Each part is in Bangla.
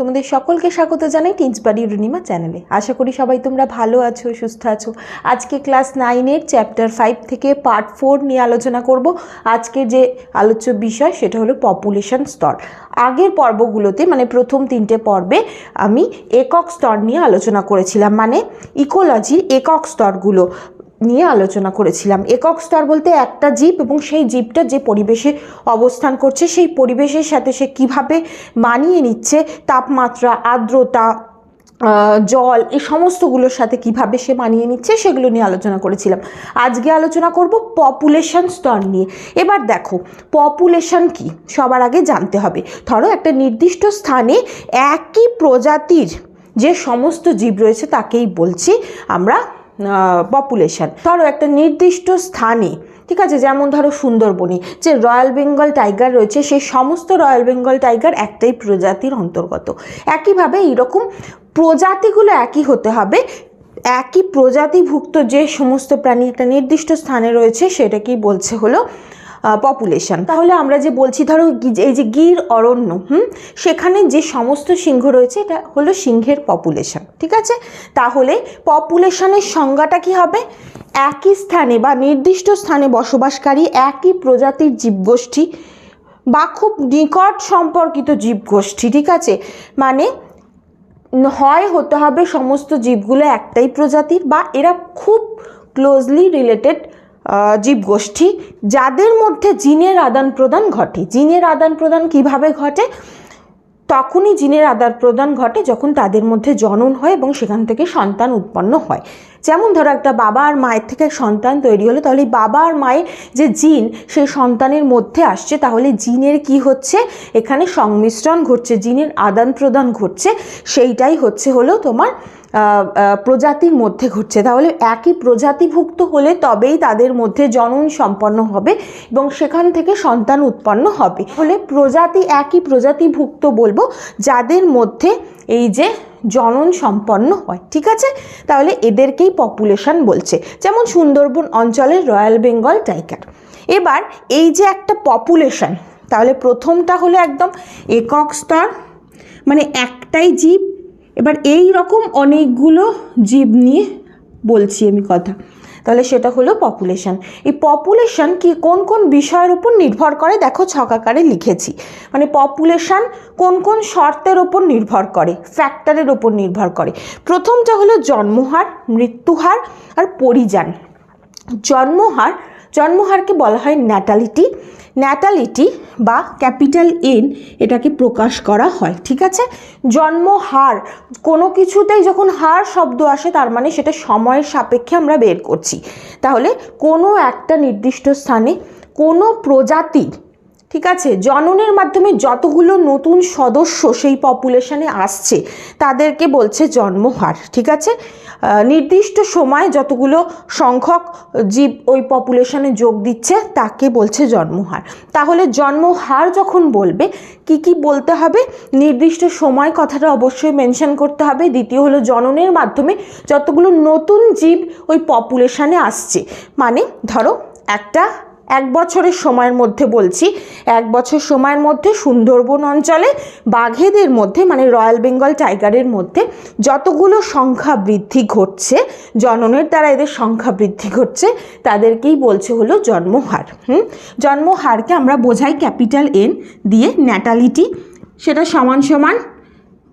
তোমাদের সকলকে স্বাগত জানাই টিন্সবাড়ি রুনিমা চ্যানেলে আশা করি সবাই তোমরা ভালো আছো, সুস্থ আছো। আজকে ক্লাস নাইনের চ্যাপ্টার ফাইভ থেকে পার্ট ফোর নিয়ে আলোচনা করব। আজকে যে আলোচ্য বিষয় সেটা হলো পপুলেশন স্তর। আগের পর্বগুলোতে মানে প্রথম তিনটে পর্বে আমি একক স্তর নিয়ে আলোচনা করেছিলাম। মানে ইকোলজির একক স্তরগুলো। নিয়ে আলোচনা করেছিলাম। একক স্তর বলতে একটা জীব এবং সেই জীবটা যে পরিবেশে অবস্থান করছে, সেই পরিবেশের সাথে সে কীভাবে মানিয়ে নিচ্ছে, তাপমাত্রা, আর্দ্রতা জল, এই সমস্তগুলোর সাথে কীভাবে সে মানিয়ে নিচ্ছে, সেগুলো নিয়ে আলোচনা করেছিলাম। আজকে আলোচনা করব পপুলেশন স্তর নিয়ে। এবার দেখো পপুলেশন কি? সবার আগে জানতে হবে। ধরো একটা নির্দিষ্ট স্থানে একই প্রজাতির যে সমস্ত জীব রয়েছে, তাকেই বলছি আমরা পপুলেশন ধরো একটা নির্দিষ্ট স্থানে, ঠিক আছে, যেমন ধরো সুন্দরবনে, যে রয়্যাল বেঙ্গল টাইগার রয়েছে সেই সমস্ত রয়্যাল বেঙ্গল টাইগার একটাই প্রজাতির অন্তর্গত। একইভাবে এইরকম প্রজাতিগুলো একই হতে হবে, একই প্রজাতিভুক্ত যে সমস্ত প্রাণী একটা নির্দিষ্ট স্থানে রয়েছে, সেটাকেই বলছে হলো পপুলেশন তাহলে আমরা যে বলছি, ধরো এই যে গির অরণ্য, হুম? সেখানে যে সমস্ত সিংহ রয়েছে, এটা হলো সিংহের পপুলেশন ঠিক আছে? তাহলে পপুলেশনের সংজ্ঞাটা কি হবে? একই স্থানে বা নির্দিষ্ট স্থানে বসবাসকারী একই প্রজাতির জীবগোষ্ঠী বা খুব নিকট সম্পর্কিত জীবগোষ্ঠী, ঠিক আছে? মানে হয় হতে হবে সমস্ত জীবগুলো একটাই প্রজাতির বা এরা খুব ক্লোজলি রিলেটেড জীবগোষ্ঠী, যাদের মধ্যে জিনের আদান প্রদান ঘটে। জিনের আদান প্রদান কীভাবে ঘটে? তখনই জিনের আদান প্রদান ঘটে যখন তাদের মধ্যে জনন হয় এবং সেখান থেকে সন্তান উৎপন্ন হয়। যেমন ধরো একটা বাবা আর মায়ের থেকে সন্তান তৈরি হলো, তাহলে বাবা আর মায়ের যে জিন, সেই সন্তানের মধ্যে আসছে, তাহলে জিনের কি হচ্ছে? এখানে সংমিশ্রণ ঘটছে, জিনের আদান প্রদান ঘটছে, সেইটাই হচ্ছে হলো তোমার প্রজাতির মধ্যে ঘটছে। তাহলে একই প্রজাতিভুক্ত হলে তবেই তাদের মধ্যে জনন সম্পন্ন হবে এবং সেখান থেকে সন্তান উৎপন্ন হবে। হলে প্রজাতি, একই প্রজাতিভুক্ত বলব, যাদের মধ্যে এই যে জনন সম্পন্ন হয়, ঠিক আছে? তাহলে এদেরকেই পপুলেশন বলছে। যেমন সুন্দরবন অঞ্চলের রয়্যাল বেঙ্গল টাইগার এবার এই যে একটা পপুলেশন তাহলে প্রথমটা হলো একদম একক স্তর মানে একটাই জীব। এবার এই রকম অনেকগুলো জীব নিয়ে বলছি আমি কথা। তাহলে সেটা হলো পপুলেশন এই পপুলেশন কি কোন কোন বিষয়ের উপর নির্ভর করে? দেখো ছকাকারে লিখেছি। মানে পপুলেশন কোন কোন শর্তের উপর নির্ভর করে? ফ্যাক্টরের উপর নির্ভর করে। প্রথমটা হলো জন্মহার, মৃত্যুহার আর পরিযান। জন্মহার, জন্মহারকে বলা হয় ন্যাটালিটি ন্যাটালিটি বা ক্যাপিটাল এন এটাকে প্রকাশ করা হয়, ঠিক আছে? জন্ম হার, কোনো কিছুতেই যখন হার শব্দ আসে, তার মানে সেটা সময়ের সাপেক্ষে আমরা বের করছি। তাহলে কোনো একটা নির্দিষ্ট স্থানে কোনো প্রজাতির ঠিক আছে? জননের মাধ্যমে যতগুলো নতুন সদস্য সেই পপুলেশনে আসছে, তাদেরকে বলছে জন্মহার ঠিক আছে? নির্দিষ্ট সময় যতগুলো সংখ্যক জীব ওই পপুলেশনে যোগ দিচ্ছে, তাকে বলছে জন্মহার তাহলে জন্মহার যখন বলবে, কি কি বলতে হবে? নির্দিষ্ট সময় কথাটা অবশ্যই মেনশন করতে হবে। দ্বিতীয় হলো জননের মাধ্যমে যতগুলো নতুন জীব ওই পপুলেশনে আসছে। মানে ধরো একটা এক বছরের সময়ের মধ্যে বলছি, এক বছর সময়ের মধ্যে সুন্দরবন অঞ্চলে, বাঘেদের মধ্যে মানে রয়্যাল বেঙ্গল টাইগারের মধ্যে যতগুলো সংখ্যা বৃদ্ধি ঘটছে, জননের দ্বারা এদের সংখ্যা বৃদ্ধি ঘটছে, তাদেরকেই বলছে হলো জন্মহার। হুম? জন্মহারকে আমরা বোঝাই ক্যাপিটাল এন দিয়ে, ন্যাটালিটি, সেটা সমান সমান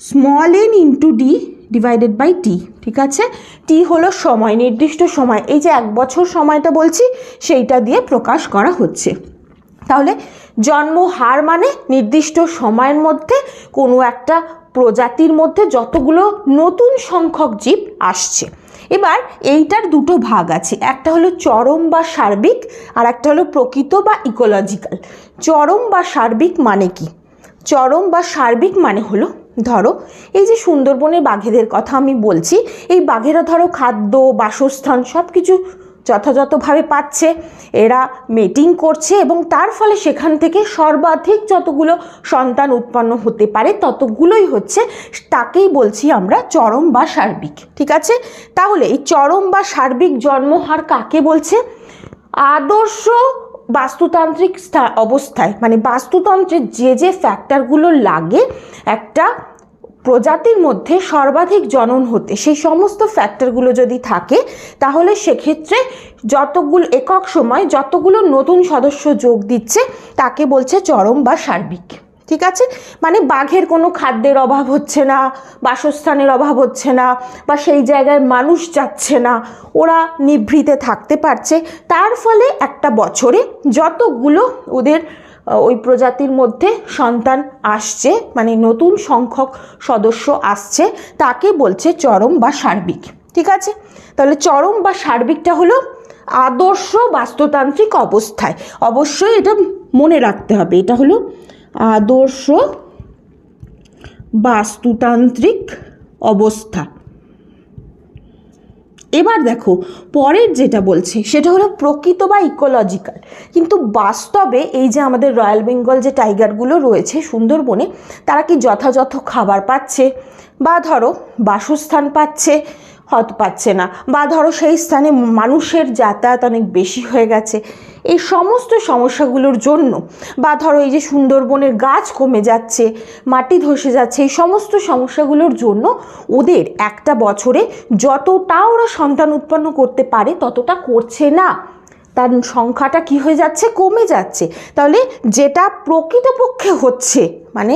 small n into d divided by t ঠিক আছে? টি হলো সময়, নির্দিষ্ট সময়। এই যে এক বছর সময়টা বলছি, সেইটা দিয়ে প্রকাশ করা হচ্ছে। তাহলে জন্ম, হার মানে নির্দিষ্ট সময়ের মধ্যে কোনো একটা প্রজাতির মধ্যে যতগুলো নতুন সংখ্যক জীব আসছে। এবার এইটার দুটো ভাগ আছে। একটা হলো চরম বা সার্বিক, আর একটা হলো প্রকৃত বা ইকোলজিক্যাল চরম বা সার্বিক মানে কি? চরম বা সার্বিক মানে হলো ধরো, এই যে সুন্দরবনের বাঘেদের কথা আমি বলছি, এই বাঘেরা ধরো খাদ্য, বাসস্থান সব কিছু যথাযথভাবে পাচ্ছে, এরা মেটিং করছে এবং তার ফলে সেখান থেকে সর্বাধিক যতগুলো সন্তান উৎপন্ন হতে পারে ততগুলোই হচ্ছে তাকেই বলছি আমরা চরম বা সার্বিক, ঠিক আছে? তাহলে এই চরম বা সার্বিক জন্মহার কাকে বলছে? আদর্শ বাস্তুতান্ত্রিক স্থা- অবস্থায় মানে বাস্তুতন্ত্রের যে যে ফ্যাক্টরগুলো লাগে, একটা প্রজাতির মধ্যে সর্বাধিক জনন হতে, সেই সমস্ত ফ্যাক্টরগুলো যদি থাকে, তাহলে সেক্ষেত্রে যতগুলো একক সময়, যতগুলো নতুন সদস্য যোগ দিচ্ছে, তাকে বলছে চরম বা সার্বিক। ঠিক আছে? মানে বাঘের কোনো খাদ্যের অভাব হচ্ছে না, বাসস্থানের অভাব হচ্ছে না, বা সেই জায়গায় মানুষ যাচ্ছে না, ওরা নিভৃতে থাকতে পারছে। তার ফলে একটা বছরে যতগুলো ওদের ওই প্রজাতির মধ্যে সন্তান আসছে মানে নতুন সংখ্যক সদস্য আসছে, তাকে বলছে চরম বা সার্বিক। ঠিক আছে? তাহলে চরম বা সার্বিকটা হলো আদর্শ বাস্তুতান্ত্রিক অবস্থায়। অবশ্যই এটা মনে রাখতে হবে। এটা হলো আদর্শ বাস্তুতান্ত্রিক অবস্থা। এবার দেখো, পরের যেটা বলছে, সেটা হলো প্রকৃত বা ইকোলজিক্যাল কিন্তু বাস্তবে এই যে আমাদের রয়্যাল বেঙ্গল যে টাইগারগুলো রয়েছে সুন্দরবনে, তারা কি যথাযথ খাবার পাচ্ছে? বা ধরো বাসস্থান পাচ্ছে? হয়তো পাচ্ছে না। বা ধরো সেই স্থানে মানুষের যাতায়াত অনেক বেশি হয়ে গেছে। এই সমস্ত সমস্যাগুলোর জন্য বা ধরো এই যে সুন্দরবনের গাছ কমে যাচ্ছে, মাটি ধসে যাচ্ছে, এই সমস্ত সমস্যাগুলোর জন্য ওদের একটা বছরে যতটা ওরা সন্তান উৎপন্ন করতে পারে ততটা করছে না। তার সংখ্যাটা কি হয়ে যাচ্ছে? কমে যাচ্ছে। তাহলে যেটা প্রকৃতপক্ষে হচ্ছে মানে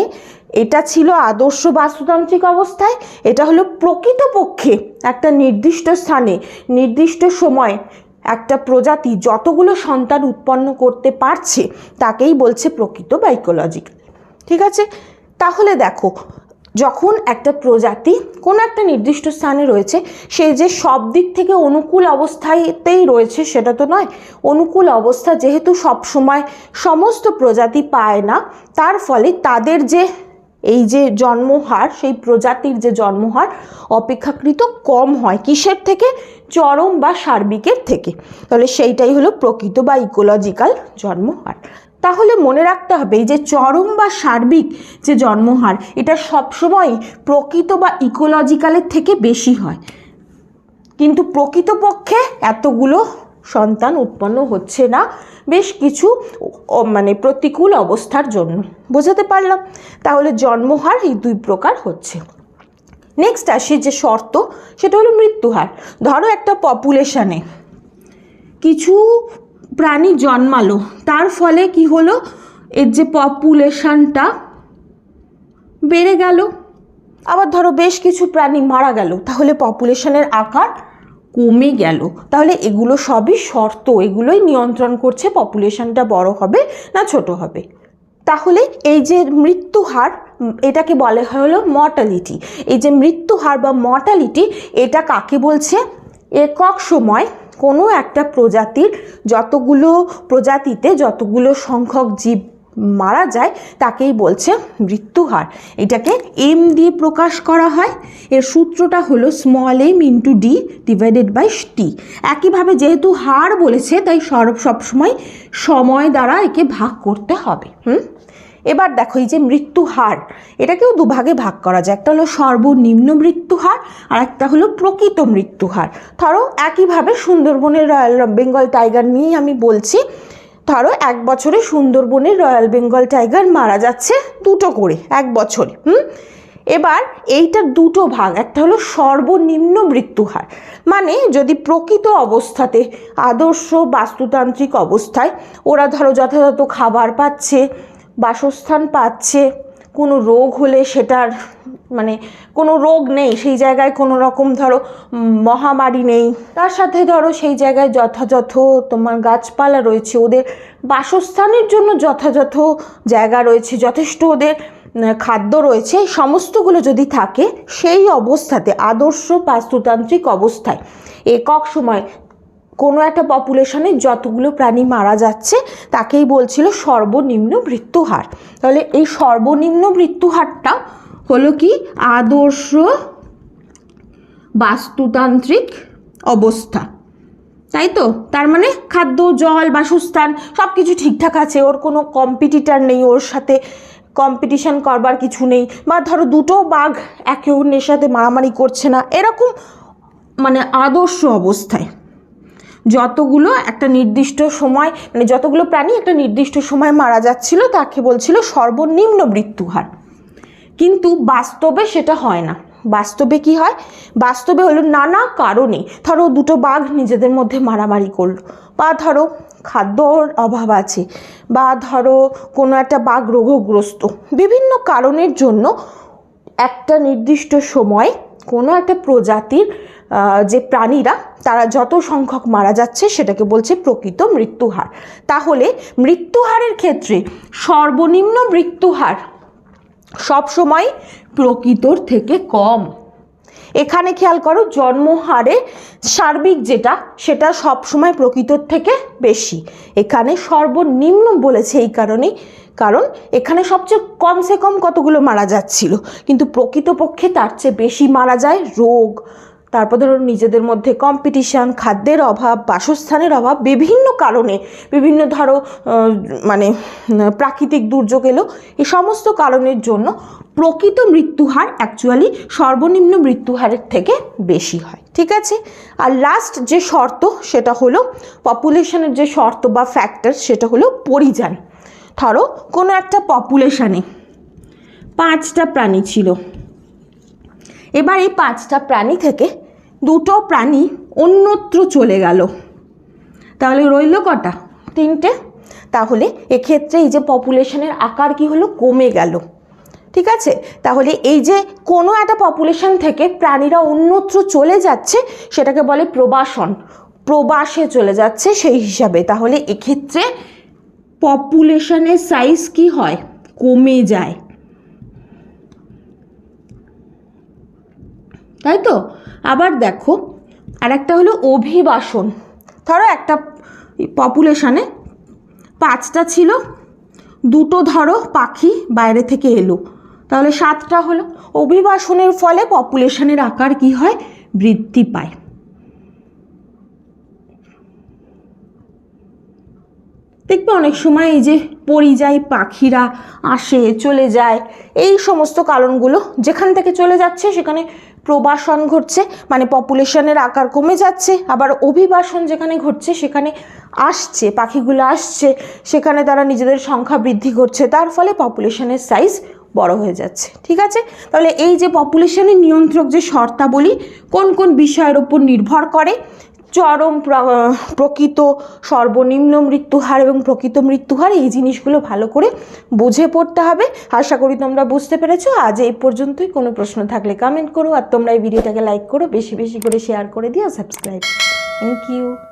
এটা ছিল আদর্শ বাস্তুতান্ত্রিক অবস্থায়, এটা হলো প্রকৃতপক্ষে একটা নির্দিষ্ট স্থানে, নির্দিষ্ট সময় একটা প্রজাতি যতগুলো সন্তান উৎপন্ন করতে পারছে, তাকেই বলছে প্রকৃত বা ইকোলজিক্যাল ঠিক আছে? তাহলে দেখো, যখন একটা প্রজাতি কোনো একটা নির্দিষ্ট স্থানে রয়েছে, সে যে সব দিক থেকে অনুকূল অবস্থাতেই রয়েছে সেটা তো নয়। অনুকূল অবস্থা যেহেতু সব সময় সমস্ত প্রজাতি পায় না, তার ফলে তাদের যে এই যে জন্মহার, সেই প্রজাতির যে জন্মহার অপেক্ষাকৃত কম হয় কিসের থেকে? চরম বা সার্বিকের থেকে। তাহলে সেইটাই হলো প্রকৃত বা ইকোলজিক্যাল জন্মহার। তাহলে মনে রাখতে হবে যে চরম বা সার্বিক যে জন্মহার, এটা সবসময় প্রকৃত বা ইকোলজিক্যালের থেকে বেশি হয়। কিন্তু প্রকৃতপক্ষে এতগুলো সন্তান উৎপন্ন হচ্ছে না, বেশ কিছু মানে প্রতিকূল অবস্থার জন্য। বোঝাতে পারলাম? তাহলে জন্মহার এই দুই প্রকার হচ্ছে। নেক্সট আসি যে শর্ত, সেটা হলো মৃত্যুহার। ধরো একটা পপুলেশানে কিছু প্রাণী জন্মালো, তার ফলে কি হলো? এর যে পপুলেশানটা বেড়ে গেল। আবার ধরো বেশ কিছু প্রাণী মারা গেল, তাহলে পপুলেশনের আকার কমে গেল। তাহলে এগুলো সবই শর্ত, এগুলোই নিয়ন্ত্রণ করছে পপুলেশনটা বড় হবে না ছোট হবে? তাহলে এই যে মৃত্যু হার, এটাকে বলা হলো মর্টালিটি এই যে মৃত্যু হার বা মর্টালিটি এটা কাকে বলছে? একক সময় কোনো একটা প্রজাতির যতগুলো প্রজাতিতে যতগুলো সংখ্যক জীব মারা যায়, তাকেই বলছে মৃত্যুহার। এটাকে এম দিয়ে প্রকাশ করা হয়। এর সূত্রটা হলো small m into d divided by t একইভাবে যেহেতু হার বলেছে, তাই সরব সবসময় সময় দ্বারা একে ভাগ করতে হবে। হুম? এবার দেখো এই যে মৃত্যু হার এটাকেও দুভাগে ভাগ করা যায়। একটা হলো সর্বনিম্ন মৃত্যু হার আর একটা হলো প্রকৃত মৃত্যু হার ধরো, একইভাবে সুন্দরবনের রয়্যাল বেঙ্গল টাইগার নিয়েই আমি বলছি ধরো এক বছরে সুন্দরবনের রয়্যাল বেঙ্গল টাইগার মারা যাচ্ছে দুটো করে, এক বছরে, হুম? এবার এইটার দুটো ভাগ, একটা হলো সর্বনিম্ন মৃত্যুহার। মানে যদি প্রকৃত অবস্থাতে আদর্শ বাস্তুতান্ত্রিক অবস্থায় ওরা ধরো যথাযথ খাবার পাচ্ছে, বাসস্থান পাচ্ছে কোনো রোগ হলে সেটার মানে কোনো রোগ নেই, সেই জায়গায় কোনো রকম ধরো মহামারী নেই। তার সাথে ধরো সেই জায়গায় যথাযথ তোমার গাছপালা রয়েছে, ওদের বাসস্থানের জন্য যথাযথ জায়গা রয়েছে, যথেষ্ট ওদের খাদ্য রয়েছে সমস্তগুলো যদি থাকে, সেই অবস্থাতে আদর্শ বাস্তুতান্ত্রিক অবস্থায়, একক সময় কোনো একটা পপুলেশনে যতগুলো প্রাণী মারা যাচ্ছে, তাকেই বলছিল সর্বনিম্ন মৃত্যুহার। তাহলে এই সর্বনিম্ন মৃত্যুহারটা হলো কি? আদর্শ বাস্তুতান্ত্রিক অবস্থা। তাই তো? তার মানে খাদ্য, জল, বাসস্থান সব কিছু ঠিকঠাক আছে। ওর কোনো কম্পিটিটার নেই, ওর সাথে কম্পিটিশান করবার কিছু নেই। বা ধরো দুটো বাঘ একে অন্যের সাথে মারামারি করছে না। এরকম মানে আদর্শ অবস্থায়। যতগুলো একটা নির্দিষ্ট সময় মানে যতগুলো প্রাণী একটা নির্দিষ্ট সময় মারা যাচ্ছিল, তাকে বলছিল সর্বনিম্ন মৃত্যুহার। কিন্তু বাস্তবে সেটা হয় না। বাস্তবে কি হয়? বাস্তবে হলো নানা কারণে। ধরো দুটো বাঘ নিজেদের মধ্যে মারামারি করল। বা ধরো খাদ্যর অভাব আছে। বা ধরো কোনো একটা বাঘ রোগগ্রস্ত। বিভিন্ন কারণের জন্য একটা নির্দিষ্ট সময় কোনো একটা প্রজাতির যে প্রাণীরা, তারা যত সংখ্যক মারা যাচ্ছে, সেটাকে বলছে প্রকৃত মৃত্যুহার। তাহলে মৃত্যুহারের ক্ষেত্রে সর্বনিম্ন মৃত্যুহার সবসময় প্রকৃতর থেকে কম। এখানে খেয়াল করো, জন্মহারে সার্বিক যেটা, সেটা সবসময় প্রকৃতর থেকে বেশি। এখানে সর্বনিম্ন বলেছে এই কারণেই, কারণ এখানে সবচেয়ে কমসে কম কতগুলো মারা যাচ্ছিল? কিন্তু প্রকৃতপক্ষে তার চেয়ে বেশি মারা যায় রোগ। তারপর ধরো নিজেদের মধ্যে কম্পিটিশান খাদ্যের অভাব, বাসস্থানের অভাব, বিভিন্ন কারণে, বিভিন্ন ধরো মানে প্রাকৃতিক দুর্যোগ এলো, এই সমস্ত কারণের জন্য প্রকৃত মৃত্যুহার অ্যাকচুয়ালি সর্বনিম্ন মৃত্যুহারের থেকে বেশি হয়, ঠিক আছে? আর লাস্ট যে শর্ত, সেটা হলো পপুলেশনের যে শর্ত বা ফ্যাক্টর সেটা হলো পরিযান। ধরো, কোনো একটা পপুলেশানে পাঁচটা প্রাণী ছিল। এবার এই পাঁচটা প্রাণী থেকে দুটো প্রাণী অন্যত্র চলে গেল। তাহলে রইল কটা? তিনটে? তাহলে এক্ষেত্রে এই যে পপুলেশনের আকার কি হলো? কমে গেল। ঠিক আছে? তাহলে এই যে কোনো একটা পপুলেশন থেকে প্রাণীরা অন্যত্র চলে যাচ্ছে, সেটাকে বলে প্রবাসন। প্রবাসে চলে যাচ্ছে সেই হিসাবে। তাহলে এক্ষেত্রে পপুলেশনের সাইজ কি হয়? কমে যায়। তাই তো? আবার দেখো আর একটা হলো অভিবাসন। ধরো একটা পপুলেশানে পাঁচটা ছিল, দুটো ধরো পাখি বাইরে থেকে এলো। তাহলে সাতটা হলো। অভিবাসনের ফলে পপুলেশনের আকার কি হয়? বৃদ্ধি পায়। দেখবে অনেক সময় এই যে পরিযায়ী পাখিরা আসে, চলে যায়, এই সমস্ত কারণগুলো যেখান থেকে চলে যাচ্ছে সেখানে প্রবাসন ঘটছে মানে পপুলেশনের আকার কমে যাচ্ছে, আবার অভিবাসন যেখানে ঘটছে সেখানে আসছে, পাখিগুলো আসছে, সেখানে তারা নিজেদের সংখ্যা বৃদ্ধি করছে, তার ফলে পপুলেশনের সাইজ বড় হয়ে যাচ্ছে, ঠিক আছে? তাহলে এই যে পপুলেশনের নিয়ন্ত্রক যে শর্তাবলী, কোন কোন বিষয়ের ওপর নির্ভর করে? চরম প্রকৃত সর্বনিম্ন মৃত্যুহার এবং প্রকৃত মৃত্যুহার, এই জিনিসগুলো ভালো করে বুঝে পড়তে হবে। আশা করি তোমরা বুঝতে পেরেছ। আজ এই পর্যন্তই। কোনো প্রশ্ন থাকলে কমেন্ট করো। আর তোমরা এই ভিডিওটাকে লাইক করো। বেশি বেশি করে শেয়ার করে দিও। Subscribe thank you